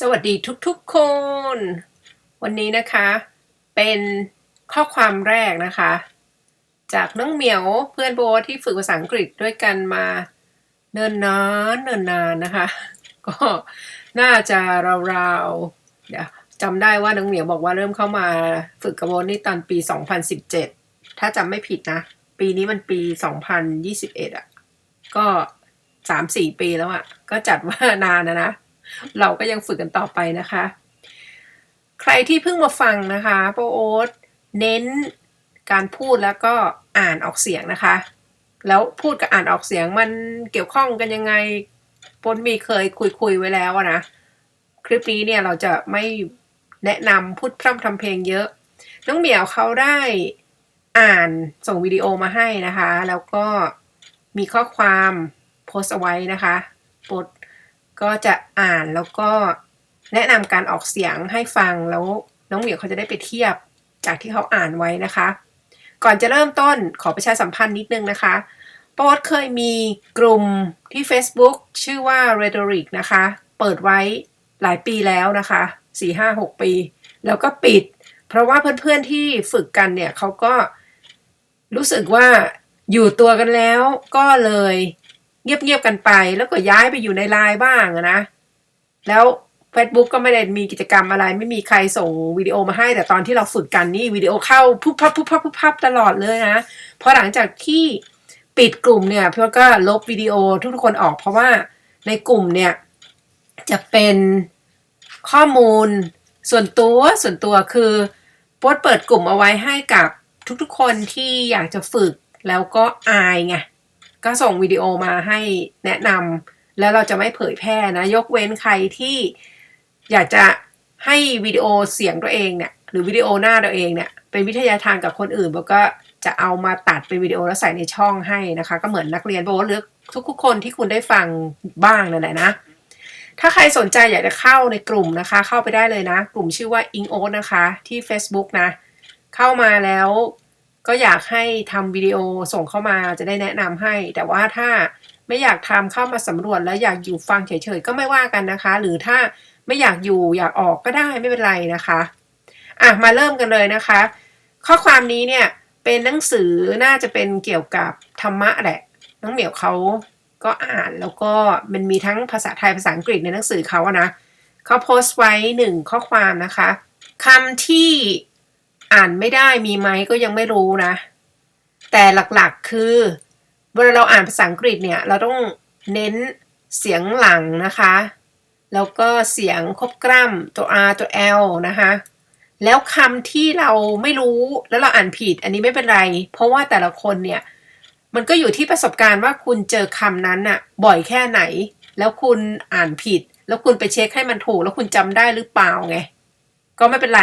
สวัสดีทุกๆคน วันนี้นะคะเป็นข้อความแรกนะคะ จากน้องเหมียวเพื่อนโบที่ฝึกภาษาอังกฤษด้วยกันมา เนิ่นนานเนิ่นนานนะคะ ก็น่าจะราวๆเดี๋ยวจำได้ว่าน้องเหมียวบอกว่าเริ่มเข้ามาฝึกกับโบทนี่ตอนปี 2017 ถ้าจำไม่ผิดนะ ปีนี้มันปี 2021อะก็สามสี่ปีแล้วอะ ก็จัดว่านานนะนะ เราก็ยังฝึกกันต่อไปนะคะ ใครที่เพิ่งมาฟังนะคะโปโอ๊ตเน้นการพูดแล้วก็อ่านออกเสียงนะคะ แล้วพูดกับอ่านออกเสียงมันเกี่ยวข้องกันยังไงปนมีเคยคุยคุยไว้แล้วนะ คลิปนี้เนี่ยเราจะไม่แนะนำพูดพร่ำทำเพลงเยอะ น้องเหมียวเขาได้อ่านส่งวิดีโอมาให้นะคะ แล้วก็มีข้อความโพสต์เอาไว้นะคะโปรด ก็จะอ่านแล้วก็แนะนำการออกเสียงให้ฟังแล้วน้องเหมียวเขาจะได้ไปเทียบจากที่เขาอ่านไว้นะคะ ก่อนจะเริ่มต้นขอประชาสัมพันธ์นิดนึงนะคะโป๊ดเคยมีกลุ่มที่ Facebook ชื่อว่า Rhetoric นะคะ เปิดไว้หลายปีแล้วนะคะ 4-5-6 ปี แล้วก็ปิด เพราะว่าเพื่อนๆที่ฝึกกันเนี่ยเขาก็รู้สึกว่าอยู่ตัวกันแล้วก็เลย เงียบๆกันไป แล้วก็ย้ายไปอยู่ในไลน์บ้างนะ แล้ว Facebook ก็ไม่ได้มีกิจกรรมอะไร ไม่มีใครส่งวิดีโอมาให้ แต่ตอนที่เราฝึกกันนี่วิดีโอเข้าพุบพับพุบพับพุบพับตลอดเลยนะพอหลังจากที่ปิดกลุ่มเนี่ยเพี่อก็ลบวิดีโอทุกๆคนออก เพราะว่าในกลุ่มเนี่ยจะเป็นข้อมูลส่วนตัวส่วนตัวคือโป๊ดเปิดกลุ่มเอาไว้ให้กับทุกๆคนที่อยากจะฝึกแล้วก็อายไง ก็ส่งวิดีโอมาให้แนะนำแล้วเราจะไม่เผยแพร่นะ ยกเว้นใครที่อยากจะให้วิดีโอเสียงตัวเองเนี่ยหรือวิดีโอหน้าตัวเองเนี่ยเป็นวิทยาทานกับคนอื่นแล้วก็จะเอามาตัดเป็นวิดีโอแล้วใส่ในช่องให้นะคะ ก็เหมือนนักเรียนบอกว่าเลือกทุกๆคนที่คุณได้ฟังบ้างนั่นแหละนะ ถ้าใครสนใจอยากจะเข้าในกลุ่มนะคะ เข้าไปได้เลยนะ กลุ่มชื่อว่า i n g o นะคะที่ Facebook นะ เข้ามาแล้ว ก็อยากให้ทำวิดีโอส่งเข้ามาจะได้แนะนำให้ แต่ว่าถ้าไม่อยากทำเข้ามาสำรวจแล้วอยากอยู่ฟังเฉยๆก็ไม่ว่ากันนะคะ หรือถ้าไม่อยากอยู่อยากออกก็ได้ไม่เป็นไรนะคะอะมาเริ่มกันเลยนะคะ ข้อความนี้เนี่ยเป็นหนังสือน่าจะเป็นเกี่ยวกับธรรมะแหละน้องเหมียวเขาก็อ่านแล้วก็มันมีทั้งภาษาไทยภาษาอังกฤษในหนังสือเขาอะนะเขาโพสต์ไว้หนึ่งข้อความนะคะคำที่ อ่านไม่ได้มีไหมก็ยังไม่รู้นะ แต่หลักๆคือเวลาเราอ่านภาษาอังกฤษเนี่ย เราต้องเน้นเสียงหลังนะคะ แล้วก็เสียงครบกล้ำตัว R ตัว L นะคะ แล้วคำที่เราไม่รู้แล้วเราอ่านผิดอันนี้ไม่เป็นไร เพราะว่าแต่ละคนเนี่ย มันก็อยู่ที่ประสบการณ์ว่าคุณเจอคำนั้นน่ะบ่อยแค่ไหน แล้วคุณอ่านผิด แล้วคุณไปเช็คให้มันถูก แล้วคุณจำได้หรือเปล่าไง ก็ไม่เป็นไร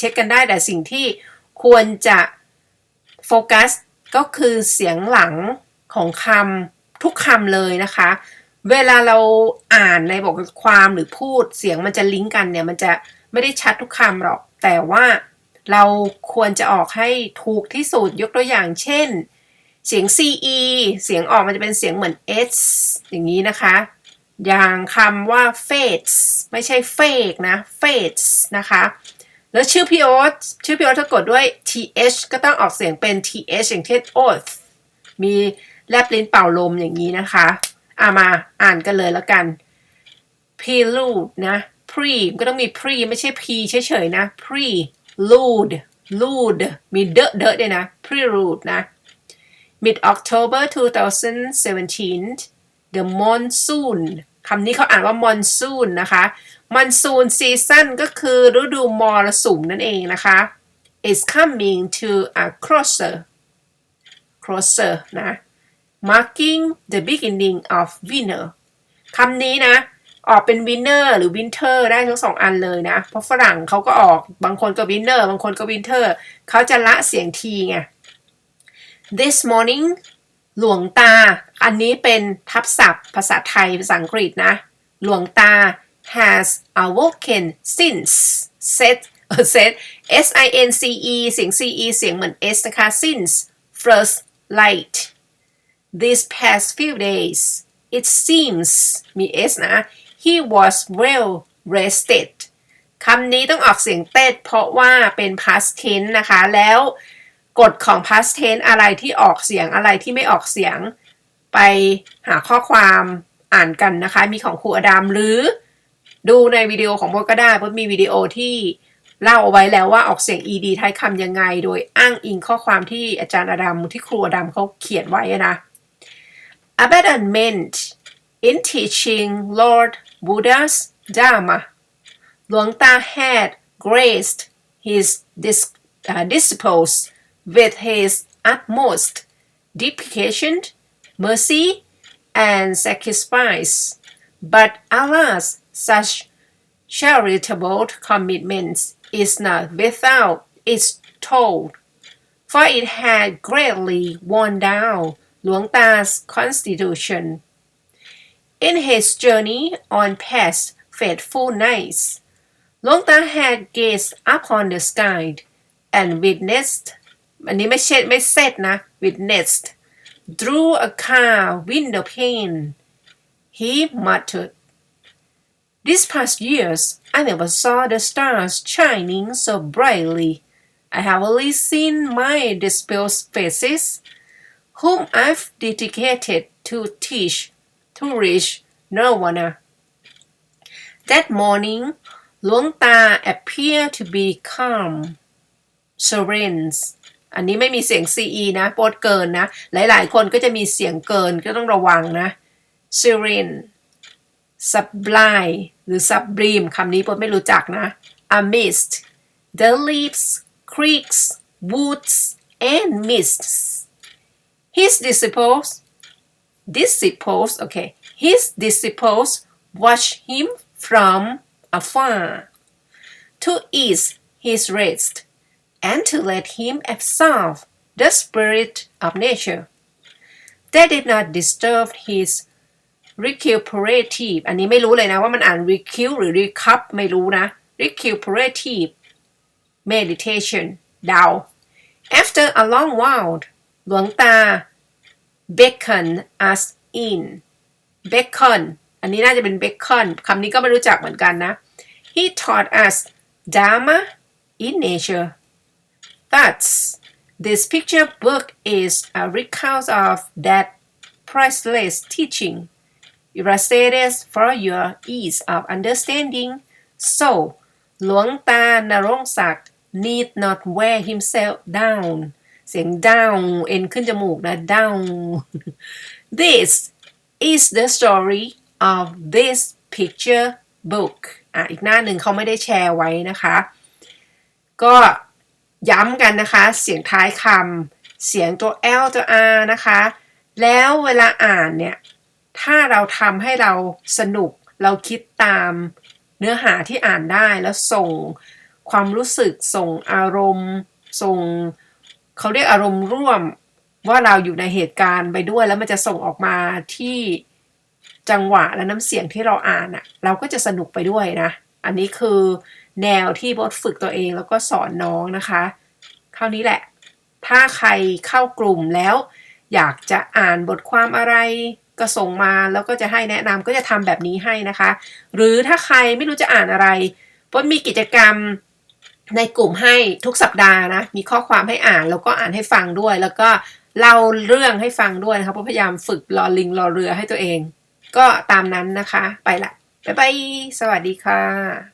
เช็คกันได้แต่สิ่งที่ควรจะโฟกัสก็คือเสียงหลังของคำทุกคำเลยนะคะ เวลาเราอ่านในบทความหรือพูดเสียงมันจะลิงก์กันเนี่ยมันจะไม่ได้ชัดทุกคำหรอก แต่ว่าเราควรจะออกให้ถูกที่สุดยกตัวอย่างเช่น เสียง ce เสียงออกมันจะเป็นเสียงเหมือน s อย่างนี้นะคะ อย่างคำว่า fades ไม่ใช่ fake นะ fades นะคะ แล้วชื่อพี่โอ๊ตชื่อพี่โอ๊ตถ้ากดด้วย th ก็ต้องออกเสียงเป็น th อย่างเช่น oath มีแลบลิ้นเป่าลมอย่างนี้นะคะอามาอ่านกันเลยแล้วกัน prelude นะ pre ก็ต้องมี pre ไม่ใช่ p เฉยๆนะ prelude lude มีเดอะเดอะด้วยนะ prelude นะ mid October 2017 the monsoon คำนี้เขาอ่านว่า monsoon นะคะมอนซูนซีซั่นก็คือฤดูมรสุมนั่นเองนะคะ is coming to a closer closer นะ marking the beginning of winter คำนี้นะออกเป็น winter หรือ winter ได้ทั้งสองอันเลยนะ เพราะฝรั่งเขาก็ออกบางคนก็ winter บางคนก็ winter เขาจะละเสียงทีไง this morning หลวงตา อันนี้เป็นทับศัพท์ภาษาไทย ภาษาอังกฤษนะ หลวงตา has awoken since set set s i n c e เสียง c e เสียงเหมือน s นะคะ since first light these past few days it seems มี s นะ he was well rested คำนี้ต้องออกเสียงเต้เพราะว่าเป็น past tense นะคะ แล้ว กฎของ past tense อะไรที่ออกเสียงอะไรที่ไม่ออกเสียง ไปหาข้อความอ่านกันนะคะ มีของครูอดัมหรือดูในวิดีโอของโบทก็ได้โบทมีวิดีโอที่เล่าเอาไว้แล้วว่าออกเสียง ed ท้ายคำยังไง โดยอ้างอิงข้อความที่อาจารย์อดัมที่ครูอดัมเขาเขียนไว้นะ abandonment in teaching Lord Buddha's Dharma หลวงตา had graced his dis- uh, disciples with his utmost dedication, mercy, and sacrifice. But alas, such charitable commitments is not without its toll, for it had greatly worn down Luang Da's constitution. In his journey on past fateful nights, Luang Da had gazed upon the sky and witnessed อันนี้ไม่ใช่ไม่เซตนะ witnessed through a car window pane. He muttered, These past years, I never saw the stars shining so brightly. I have only seen my dispersed faces, whom I've dedicated to teach to reach nirvana. That morning, Luang Ta appeared to be calm, serene. อันนี้ไม่มีเสียง ce นะโปดเกินนะ หลาย ๆ คนก็จะมีเสียงเกินก็ต้องระวังนะ serene sublime หรือ sublime คำนี้โปดไม่รู้จักนะ amidst the leaves creeks woods and mists his disciples disciples okay his disciples watch him from afar to ease his rest and to let him absorb the spirit of nature they did not disturb his recuperative อันนี้ไม่รู้เลยนะว่ามันอ่าน recu หรือ recup ไม่รู้นะ recuperative meditation เดา after a long while หลวงตา beckon us in beckon อันนี้น่าจะเป็น beckon คำนี้ก็ไม่รู้จักเหมือนกันนะ he taught us Dharma in nature Thus, this picture book is a recount of that priceless teaching, illustrated for your ease of understanding. So, หลวงตานรงศักดิ์ need not wear himself down เสียง down เอ็นขึ้นจมูกนะ down this is the story of this picture book อ่ะอีกหน้าหนึ่งเขาไม่ได้แชร์ไว้นะคะ ก็ ย้ำกันนะคะ เสียงท้ายคำเสียงตัว L ตัว R นะคะ แล้วเวลาอ่านเนี่ย ถ้าเราทำให้เราสนุก เราคิดตามเนื้อหาที่อ่านได้แล้วส่งความรู้สึกส่งอารมณ์ ส่งเขาเรียกอารมณ์ร่วมว่าเราอยู่ในเหตุการณ์ไปด้วยแล้วมันจะส่งออกมาที่จังหวะและน้ำเสียงที่เราอ่านอะเราก็จะสนุกไปด้วยนะ อันนี้คือ แนวที่บทฝึกตัวเองแล้วก็สอนน้องนะคะคราวนี้แหละ ถ้าใครเข้ากลุ่มแล้ว อยากจะอ่านบทความอะไรก็ส่งมาแล้วก็จะให้แนะนำก็จะทำแบบนี้ให้นะคะ หรือถ้าใครไม่รู้จะอ่านอะไรบทมีกิจกรรมในกลุ่มให้ทุกสัปดาห์นะ มีข้อความให้อ่านแล้วก็อ่านให้ฟังด้วย แล้วก็เล่าเรื่องให้ฟังด้วยนะคะเพราะพยายามฝึกรอลิงรอเรือให้ตัวเอง ก็ตามนั้นนะคะ ไปละ บ๊ายบาย สวัสดีค่ะ